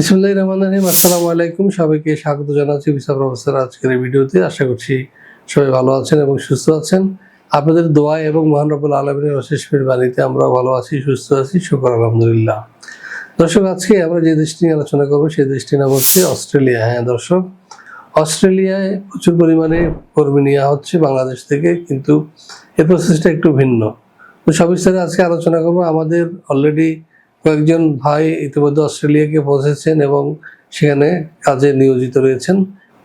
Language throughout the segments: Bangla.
বিসমুল্লাহ রহমান রহিম। আসসালামু আলাইকুম। সবাইকে স্বাগত জানাচ্ছি বিসা প্রফেসর আজকের ভিডিওতে। আশা করছি সবাই ভালো আছেন এবং সুস্থ আছেন। আপনাদের দোয়া এবং মহান রব্বুল আলমিনের অশেষ বাণীতে আমরা ভালো আছি, সুস্থ আছি। শুকর, আলহামদুলিল্লাহ। দর্শক, আজকে আমরা যে দেশটি নিয়ে আলোচনা করব, সেই দেশটির নাম হচ্ছে অস্ট্রেলিয়া। হ্যাঁ দর্শক, অস্ট্রেলিয়ায় প্রচুর পরিমাণে কর্মী নেওয়া হচ্ছে বাংলাদেশ থেকে, কিন্তু এই প্রসেসটা একটু ভিন্ন। তো সবিস্তারে আজকে আলোচনা করব। আমাদের অলরেডি কয়েকজন ভাই ইতিমধ্যে অস্ট্রেলিয়াকে পৌঁছেছেন এবং সেখানে কাজে নিয়োজিত রয়েছেন।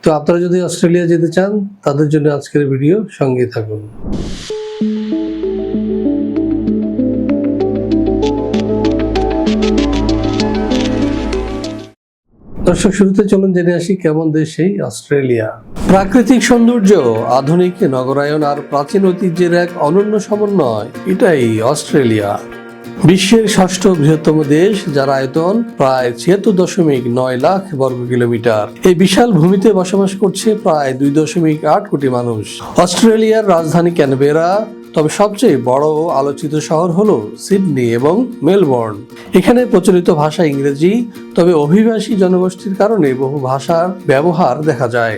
তো আপনারা যদি অস্ট্রেলিয়া যেতে চান, তাদের জন্য আজকের ভিডিও সঙ্গে থাকুন। দর্শক, শুরুতে চলুন জেনে আসি কেমন দেশ এই অস্ট্রেলিয়া। প্রাকৃতিক সৌন্দর্য, আধুনিক নগরায়ন আর প্রাচীন ঐতিহ্যের এক অনন্য সমন্বয়, এটাই অস্ট্রেলিয়া। বিশ্বের ষষ্ঠ বৃহত্তম দেশ, যার আয়তন প্রায় ছিয়াত্তর দশমিক নয় লাখ বর্গ কিলোমিটার। এই বিশাল ভূমিতে বসবাস করছে প্রায় দুই দশমিক আট কোটি মানুষ। অস্ট্রেলিয়ার রাজধানী ক্যানবেরা, তবে সবচেয়ে বড় আলোচিত শহর হল সিডনি এবং মেলবোর্ন। এখানে প্রচলিত ভাষা ইংরেজি, তবে অভিবাসী জনগোষ্ঠীর কারণে বহু ভাষার ব্যবহার দেখা যায়।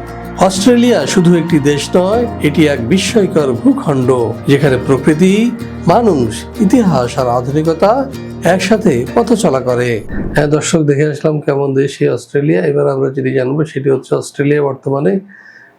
অস্ট্রেলিয়া শুধু একটি দেশ নয়, এটি এক বিস্ময়কর ভূখণ্ড, যেখানে প্রকৃতি, মানুষ, ইতিহাস আর আধুনিকতা একসাথে পথ চলা করে। হ্যাঁ দর্শক, দেখে আসলাম কেমন দেশ অস্ট্রেলিয়া। এবার আমরা যেটি জানব, সেটি হচ্ছে অস্ট্রেলিয়া বর্তমানে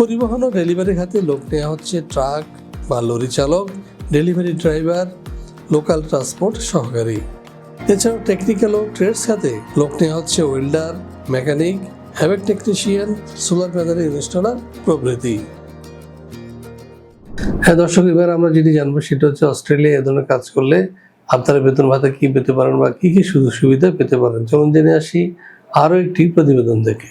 পরিবহন ও ডেলিভারি খাতে লোক নেওয়া হচ্ছে ট্রাক বা লরি চালক, ডেলিভারি ড্রাইভার, লোকাল ট্রান্সপোর্ট সহকারী। এছাড়াও টেকনিক্যাল ও ট্রেডস খাতে লোক নেওয়া হচ্ছে welder, mechanic, HVAC technician, solar panel installer প্রভৃতি। হ্যাঁ দর্শক, এবার আমরা যেটি জানব সেটা হচ্ছে অস্ট্রেলিয়া এ ধরনের কাজ করলে আপনারা বেতন ভাতা কি পেতে পারেন বা কি কি সুযোগ সুবিধা পেতে পারেন? চলুন জেনে আসি আরও একটি প্রতিবেদন থেকে।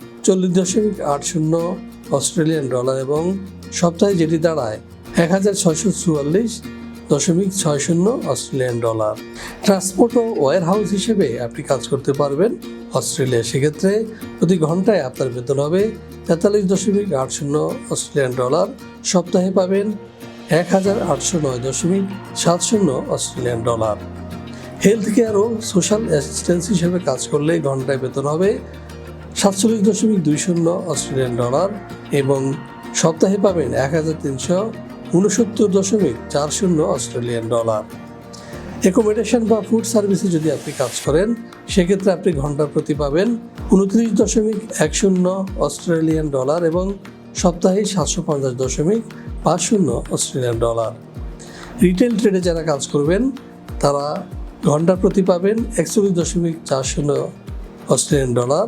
চল্লিশ দশমিক আট শূন্য অস্ট্রেলিয়ান ডলার এবং সপ্তাহে যেটি দাঁড়ায় এক হাজার ছয়শো চুয়াল্লিশ দশমিক ছয় শূন্য অস্ট্রেলিয়ান ডলার। ট্রান্সপোর্ট ও ওয়ার হাউস হিসেবে আপনি কাজ করতে পারবেন অস্ট্রেলিয়া। সেক্ষেত্রে প্রতি ঘন্টায় আপনার বেতন হবে তেতাল্লিশ দশমিক আট শূন্য অস্ট্রেলিয়ান ডলার। সপ্তাহে পাবেন এক হাজার আটশো নয় দশমিক সাত শূন্য অস্ট্রেলিয়ান ডলার। হেলথ কেয়ার ও সোশ্যাল অ্যাসিস্ট্যান্স হিসেবে কাজ করলে ঘন্টায় বেতন হবে সাতচল্লিশ দশমিক দুই শূন্য অস্ট্রেলিয়ান ডলার এবং সপ্তাহে পাবেন এক হাজার তিনশো উনসত্তর দশমিক চার শূন্য অস্ট্রেলিয়ান ডলার। অ্যাকোমোডেশন বা ফুড সার্ভিসে যদি আপনি কাজ করেন, সেক্ষেত্রে আপনি ঘণ্টা প্রতি পাবেন উনত্রিশ দশমিক এক শূন্য অস্ট্রেলিয়ান ডলার এবং সপ্তাহে সাতশো পঞ্চাশ দশমিক পাঁচ শূন্য অস্ট্রেলিয়ান ডলার। রিটেল ট্রেডে যারা কাজ করবেন, তারা ঘণ্টা প্রতি পাবেন একচল্লিশ দশমিক চার শূন্য অস্ট্রেলিয়ান ডলার।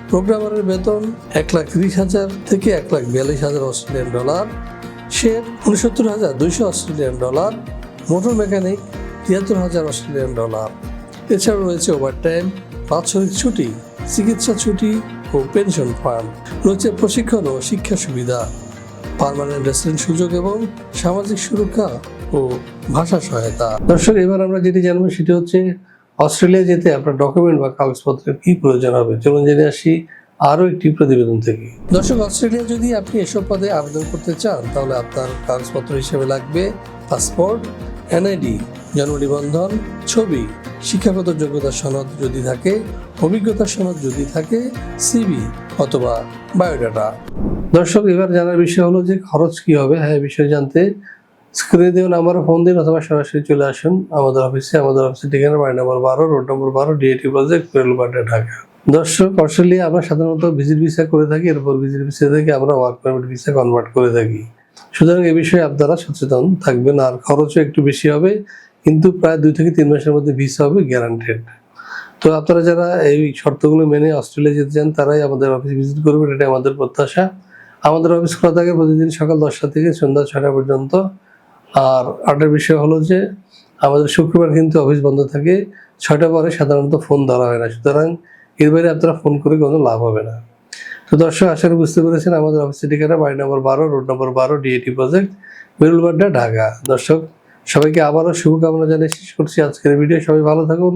প্রোগ্রামারের বেতন এক লাখ তিরিশ হাজার থেকে এক লাখ বিয়াল্লিশ হাজার অস্ট্রেলিয়ান ডলার শের উনসত্তর হাজার দুইশো অস্ট্রেলিয়ান ডলার, মোটর মেকানিক তিয়াত্তর হাজার অস্ট্রেলিয়ান ডলার। এছাড়াও রয়েছে ওভারটাইম বাৎসরিক ছুটি, চিকিৎসা ছুটি ও পেনশন ফান্ড রয়েছে প্রশিক্ষণ ও শিক্ষা সুবিধা পার্মানেন্ট রেসিডেন্ট সুযোগ এবং সামাজিক সুরক্ষা ও ভাষা সহায়তা। দর্শক, এবার আমরা যেটি জানব সেটি হচ্ছে অস্ট্রেলিয়া যেতে আপনার ডকুমেন্ট বা কাগজপত্রের কি প্রয়োজন হবে? চলুন জেনে আসি আরও একটি প্রতিবেদন থেকে। দর্শক, অস্ট্রেলিয়া যদি আপনি এসব পদে আবেদন করতে চান, তাহলে আপনার কাগজপত্র হিসেবে লাগবে পাসপোর্ট, এনআইডি জন্ম নিবন্ধন ছবি, শিক্ষাগত যোগ্যতা সনদ যদি থাকে অভিজ্ঞতা সনদ যদি থাকে সিবি অথবা বায়োডাটা। দর্শক, এবার জানার বিষয় হলো যে খরচ কি হবে? হ্যাঁ বিষয়ে জানতে স্ক্রিনে দেওয়া নাম্বারে ফোন দিন অথবা সরাসরি চলে আসুন আমাদের অফিসে আমাদের অফিসের ঠিকানা বাড়ি নম্বর বারো রোড নম্বর বারো ডিএটি প্রজেক্ট পেরুলবাড্ডা ঢাকা। দর্শক, অস্ট্রেলিয়া আমরা সাধারণত ভিজিট ভিসা করে থাকি। এরপর ভিজিট ভিসা থেকে আমরা ওয়ার্ক পারমিট ভিসা কনভার্ট করে থাকি। সুতরাং এ বিষয়ে আপনারা সচেতন থাকবেন। আর খরচও একটু বেশি হবে, কিন্তু প্রায় দুই থেকে তিন মাসের মধ্যে ভিসা হবে গ্যারান্টেড তো আপনারা যারা এই শর্তগুলো মেনে অস্ট্রেলিয়া যেতে চান, তারাই আমাদের অফিস ভিজিট করবেন। এটাই আমাদের প্রত্যাশা। আমাদের অফিস খোলা থাকে প্রতিদিন সকাল দশটা থেকে সন্ধ্যা ছটা পর্যন্ত। আর আরেকটা বিষয় হলো যে, আমাদের শুক্রবার কিন্তু অফিস বন্ধ থাকে ছয়টা পরে সাধারণত ফোন ধরা হয় না। সুতরাং এর বাইরে আপনারা ফোন করে কোনো লাভ হবে না। তো দর্শক, আশা বুঝতে পেরেছেন, আমাদের অফিসের ঠিকানা বাড়ি নম্বর বারো রোড নম্বর বারো ডিএটি প্রজেক্ট বেরুলবাড্ডা ঢাকা। দর্শক, সবাইকে আবারও শুভকামনা জানিয়ে শেষ করছি আজকের ভিডিও সবাই ভালো থাকুন